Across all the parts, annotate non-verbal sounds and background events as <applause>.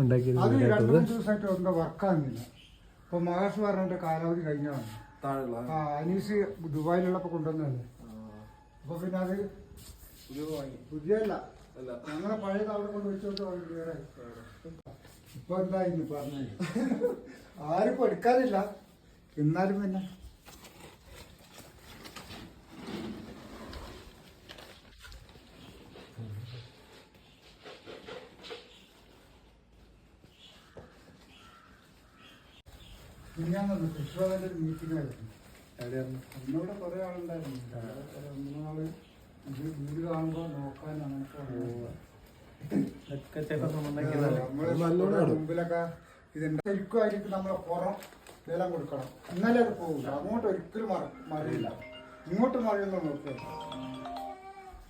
ഉണ്ടാക്കിയത് വർക്കാകുന്നില്ല ഇപ്പൊ മഹേഷ് പറഞ്ഞിട്ട് കാലാവധി കഴിഞ്ഞാണ് താഴെയുള്ള ആ അനീസ് ദുബായിലുള്ളപ്പോ കൊണ്ടുവന്നല്ലേ അപ്പൊ പിന്നെ അത് പുതിയല്ല അല്ല. ഞങ്ങളെ പഴയത് അവിടെ കൊണ്ട് വെച്ചോണ്ട് ഇപ്പൊ എന്തായിരുന്നു പറഞ്ഞത്? <laughs> ആരും ഇപ്പൊ എടുക്കാനില്ല എന്നാലും പിന്നെ. മിനിഞ്ഞാന്ന് ഒരു മീറ്റിംഗ് ആയിരുന്നു. അന്നിവിടെ കുറെ ആളുണ്ടായിരുന്നു. ഇത് വീട് കാണുമ്പോ നോക്കാൻ അങ്ങനത്തെ മുമ്പിലൊക്കെ ഇതിന്റെ നമ്മളെ പുറം വില കൊടുക്കണം. ഇന്നലെ അത് പോകില്ല അങ്ങോട്ട് ഒരിക്കലും മറ- മറിയില്ല. ഇങ്ങോട്ട് മറിയുന്ന നോക്ക്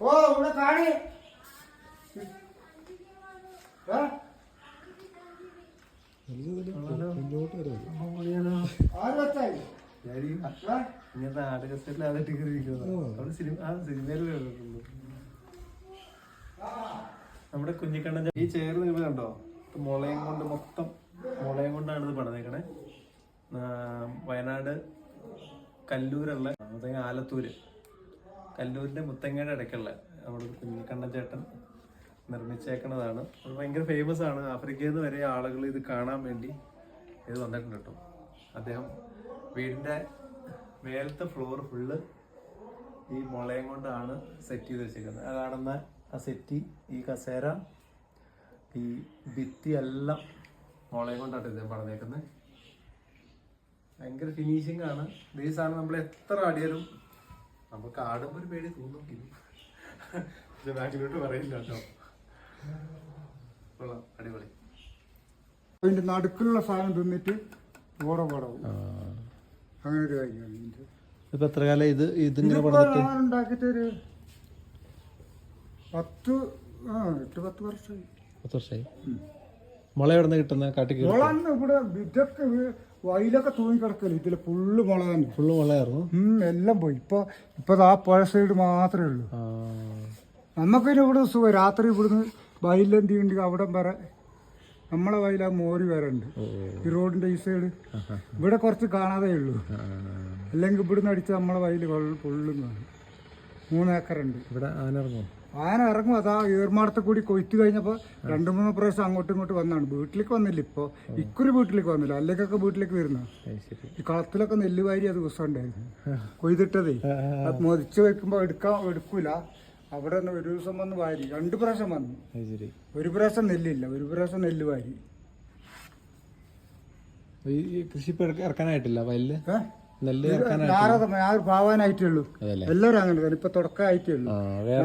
ഓ ഇവിടെ കാണി? ഇങ്ങനത്തെ സിനിമ ആ നമ്മുടെ കുഞ്ഞിക്കണ്ണൻ ഈ ചേർ നിങ്ങൾ കണ്ടോ? മുളയും കൊണ്ട് മൊത്തം മുളയും കൊണ്ടാണ് ഇത് പണിതേക്കണേ. വയനാട് കല്ലൂരുള്ള മുത്തങ്ങ ആലത്തൂര്. കല്ലൂരിന്റെ മുത്തങ്ങയുടെ ഇടയ്ക്കുള്ള നമ്മുടെ കുഞ്ഞിക്കണ്ണൻ ചേട്ടൻ നിർമ്മിച്ചേക്കുന്നതാണ്. അത് ഭയങ്കര ഫേമസ് ആണ്. ആഫ്രിക്കയിൽ നിന്ന് വരെ ആളുകൾ ഇത് കാണാൻ വേണ്ടി ഇത് വന്നിട്ടുണ്ട് കേട്ടോ. അദ്ദേഹം വീടിന്റെ മേലത്തെ ഫ്ലോർ ഫുള്ള് ഈ മുളയും കൊണ്ടാണ് സെറ്റ് ചെയ്ത് വെച്ചിരിക്കുന്നത് ആ കാണുന്ന ആ സെറ്റി ഈ കസേര ഈ ഭിത്തി എല്ലാം മുളയും കൊണ്ടാണ് ഇദ്ദേഹം പണിതേക്കുന്നത് ഭയങ്കര ഫിനിഷിംഗ് ആണ്. ബേസ് ആണ് സാധനം നമ്മൾ എത്ര ആടിയാലും നമുക്ക് ആടുമ്പോൾ ഒരു പേടി തോന്നും ഇത് ബാക്കിലോട്ട് പറയില്ല കേട്ടോ. കൊള്ളാം. അടിപൊളി. അതിന്റെ നടുക്കുള്ള സാധനം തിന്നിട്ട് ഓടെ പോടവും അങ്ങനെ ഒരു കാര്യമാണ് ഇതിന്റെ. ഇപ്പൊ എത്ര കാലം ഇത് ഇതിങ്ങനെ ഒരു പത്ത് ആ എട്ട് പത്ത് വർഷമായി. പത്ത് വർഷമായി. മുള എവിടെ നിന്ന് കിട്ടുന്ന? കാട്ടിക്ക് ഇവിടെ ഇതൊക്കെ വീ- വയലൊക്കെ തൂങ്ങി കിടക്കൽ ഇതിൽ ഫുള്ള് മുള തന്നെ ഫുള്ള് മുളയായിരുന്നു എല്ലാം പോയി. ഇപ്പൊ ഇപ്പൊ ആ പുഴ സൈഡ് മാത്രമേ ഉള്ളൂ. ആ. നമുക്കിനി ഇവിടെ സുഖം. രാത്രി ഇവിടുന്ന് വയലെന്തി ഉണ്ട് അവിടം വരെ നമ്മളെ വയല മോരി വരെ ഉണ്ട്. ഈ റോഡിന്റെ ഈ സൈഡ് ഇവിടെ കുറച്ച് കാണാതേ ഉള്ളൂ. അല്ലെങ്കിൽ ഇവിടുന്ന് അടിച്ച് നമ്മളെ വയൽ ഫുള്ളും കാണും. മൂന്ന് ഏക്കറുണ്ട്. ഇവിടെ ആനിറങ്ങും ആന ഇറങ്ങും അതാ ഈർമാടത്തെ കൂടി കൊയ്ത്തു കഴിഞ്ഞപ്പോൾ രണ്ടു മൂന്ന് പ്രാവശ്യം അങ്ങോട്ടും ഇങ്ങോട്ടും വന്നാണ്. വീട്ടിലേക്ക് വന്നില്ല ഇപ്പോൾ ഇക്കുറി വീട്ടിലേക്ക് വന്നില്ല. അല്ലെങ്കിലൊക്കെ വീട്ടിലേക്ക് വരുന്ന. ഈ കളത്തിലൊക്കെ നെല്ല് വാരി അത് ദിവസം ഉണ്ടായിരുന്നു കൊയ്തിട്ടതേ. അത് മൊതിച്ച് വെക്കുമ്പോൾ എടുക്കാൻ എടുക്കൂല. അവിടെ നിന്ന് ഒരു ദിവസം വന്ന് വാരി. രണ്ട് പ്രാവശ്യം വന്നു. ഒരു പ്രാവശ്യം നെല്ലില്ല. ഒരു പ്രാവശ്യം നെല്ല് വാരി. കൃഷി ഇറക്കാനായിട്ടില്ല വയലിൽ? നെല്ല് ഞാൻ പാവാനായിട്ടേ ഉള്ളൂ. എല്ലാവരും അങ്ങനെ തന്നെ. ഇപ്പൊ തുടക്കമായിട്ടേ ഉള്ളൂ.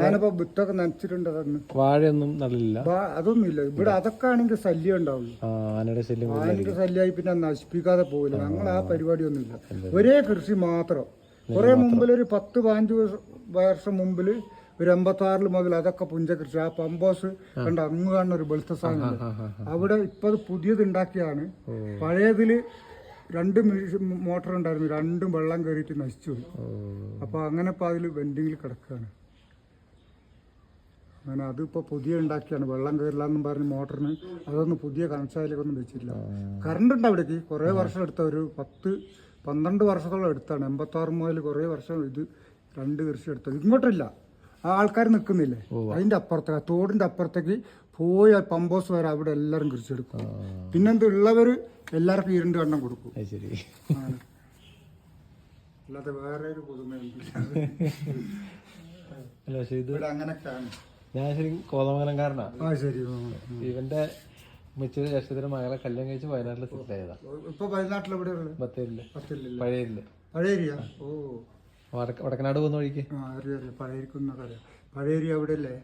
ഞാനിപ്പോ വിത്തൊക്കെ നനച്ചിട്ടുണ്ട് അതൊന്ന്. വാഴയൊന്നും നല്ലില്ല ബാ- അതൊന്നുമില്ല. ഇവിടെ അതൊക്കെ ആണെങ്കിൽ ശല്യം ഉണ്ടാവുള്ളൂ. ആനയുടെ ശല്യം. ആനയുടെ ശല്യമായി പിന്നെ നശിപ്പിക്കാതെ പോകില്ല ഞങ്ങൾ ആ. പരിപാടിയൊന്നുമില്ല. ഒരേ കൃഷി മാത്രം. കുറെ മുമ്പിൽ ഒരു പത്ത് പതിനഞ്ച് വർഷം- മുമ്പിൽ ഒരു എൺപത്തി ആറിൽ മുതൽ അതൊക്കെ പുഞ്ച കൃഷി. ആ പമ്പോസ് കണ്ട? അങ്ങ് കാണുന്ന ഒരു വെളുത്ത സാധനം. അവിടെ ഇപ്പൊ അത് പുതിയത് ഉണ്ടാക്കിയാണ് പഴയതിൽ രണ്ട് മോട്ടർ ഉണ്ടായിരുന്നു രണ്ടും വെള്ളം കയറിയിട്ട് നശിച്ചു പോയി. ഓ. അപ്പൊ അങ്ങനെ ഇപ്പൊ അതിൽ വെൻഡിങ്ങിൽ കിടക്കുകയാണ് അങ്ങനെ അതിപ്പോ പുതിയ ഉണ്ടാക്കിയാണ്. വെള്ളം കയറില്ല എന്നും പറഞ്ഞ് മോട്ടറിന് അതൊന്നും പുതിയ കണക്ഷനിലേക്കൊന്നും വെച്ചില്ല കറണ്ട് ഉണ്ട് അവിടേക്ക്? കുറേ വർഷം എടുത്ത ഒരു പത്ത് പന്ത്രണ്ട് വർഷത്തോളം എടുത്താണ്. എൺപത്തി ആറ് മുതൽ കുറേ വർഷം ഇത് രണ്ട് കൃഷി എടുത്തത്. ഇങ്ങോട്ടില്ല. ആൾക്കാർ നിൽക്കുന്നില്ലേ അതിന്റെ അപ്പുറത്തേക്ക് തോടിന്റെ അപ്പുറത്തേക്ക് പോയി പമ്പോസ് വരെ അവിടെ എല്ലാവരും കുറിച്ചെടുക്കും എടുക്കും പിന്നെന്ത് ഉള്ളവർ എല്ലാവർക്കും ഇരുണ്ട് രണ്ട് കണ്ണം കൊടുക്കും. അല്ലാതെ വേറെ ഒരു പുതുമയൊന്നുമില്ല അങ്ങനെയൊക്കെയാണ്. ഞാൻ ശരി കോതമംഗലംകാരനാ. ആ ശരി. ഇവന്റെ മിച്ചൊരു ജേഷ്ഠത്തിന്റെ മകളെ കല്യാണം കഴിച്ച് വയനാട്ടിൽ സെറ്റിൽ ആയതാ ഇപ്പൊ വയനാട്ടിൽ എവിടെ ഉള്ളത് ബത്തേരിൽ പഴയരിൽ പഴയരിയ ഓ. വടക്കനാട് പോകുന്ന വഴിക്ക്? ആ അറിയാം പഴയരിക്കുന്നൊക്കെ അറിയാം. പഴയരി അവിടെ അല്ലേ